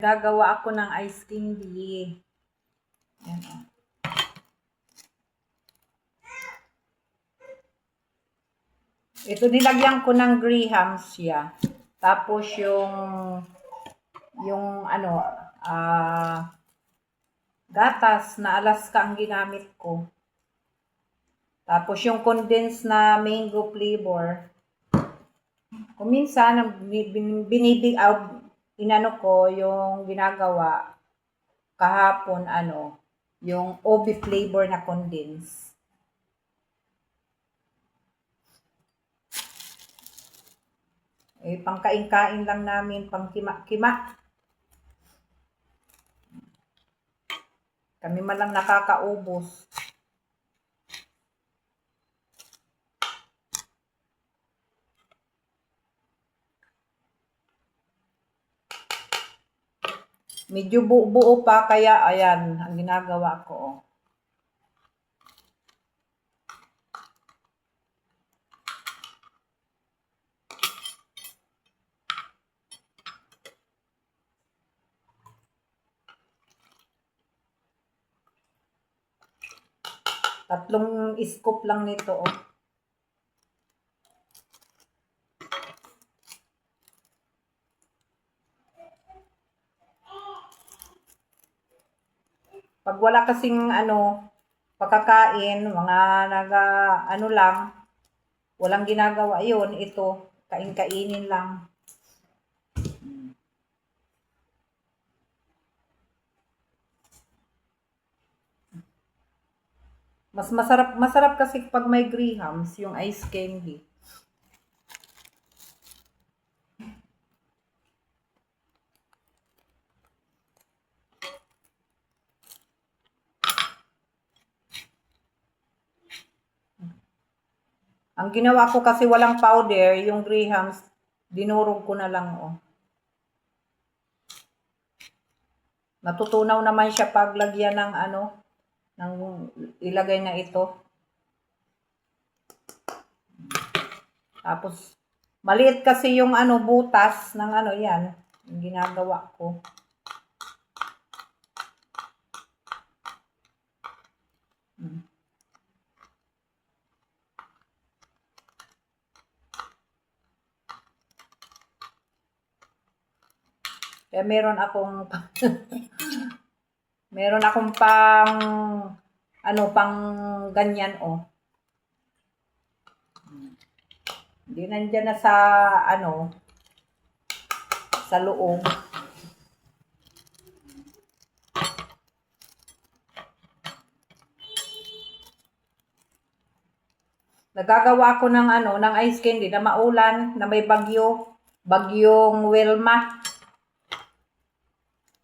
Gagawa ako ng ice candy. Yan o. Ito nilagyan ko ng grahams siya. Tapos yung yung ano ah gatas na Alaska ang ginamit ko. Tapos yung condensed na mango flavor. Kung minsan binibig out inano ko yung ginagawa kahapon ano yung OB flavor na condensed. Eh, pangkain-kain lang namin, pang kima-kima. Kami man lang nakakaubos. Medyo buo-buo pa, kaya ayan, ang ginagawa ko. Tatlong scoop lang nito, oh. Pag wala kasing ano, pagkakain, mga naga, ano lang, walang ginagawa yun, ito, kain-kainin lang. Mas masarap, masarap kasi pag may grahams, yung ice candy. Ang ginawa ko kasi walang powder, yung grahams, dinurog ko na lang, oh. Natutunaw naman siya pag lagyan ng ano, ng ilagay na ito. Tapos, maliit kasi yung ano, butas ng ano yan, yung ginagawa ko. Kaya meron akong meron akong pang ano pang ganyan oh. Hindi nandiyan na sa ano sa loob. Nagagawa ko ng ano, ng ice candy na maulan, na may bagyo, bagyong Wilma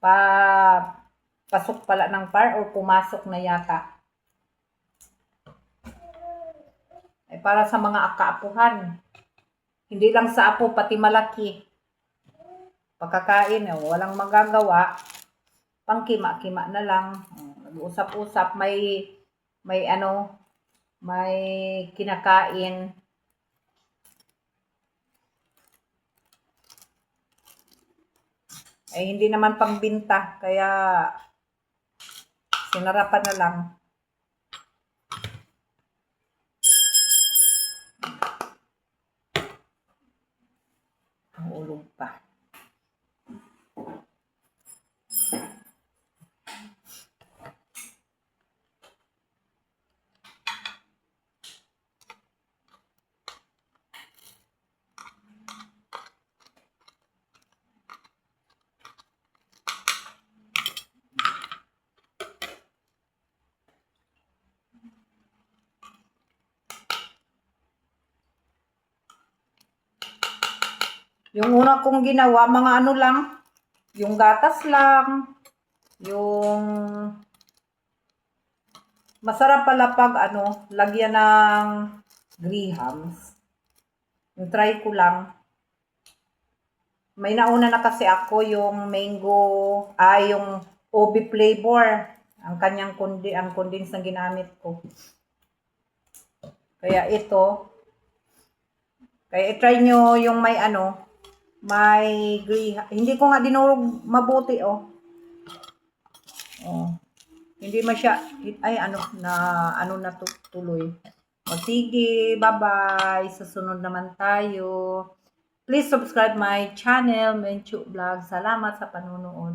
pa pasok pala ng par or pumasok na yata. Ay para sa mga akaapuhan. Hindi lang sa apo, pati malaki. Pagkakain, eh, walang magagawa. Pangkima-kima na lang. Nag-usap-usap, may may ano, may kinakain. Eh, hindi naman pangbinta. Kaya, sinarapan na lang. Mahulog pa. Yung una kong ginawa, mga ano lang, yung gatas lang, yung masarap pala pag ano, lagyan ng grahams. Yung try ko lang. May nauna na kasi ako yung mango, ah, yung OB flavor. Ang kanyang kundi, ang condensed na ginamit ko. Kaya ito, kaya i-try nyo yung may ano, May graham. Hindi ko nga dinurog mabuti, oh. Oh. Hindi masya, ay ano, na, ano na tu- tuloy. O sige, bye-bye. Susunod naman tayo. Please subscribe my channel, Menchu Vlog. Salamat sa panunood.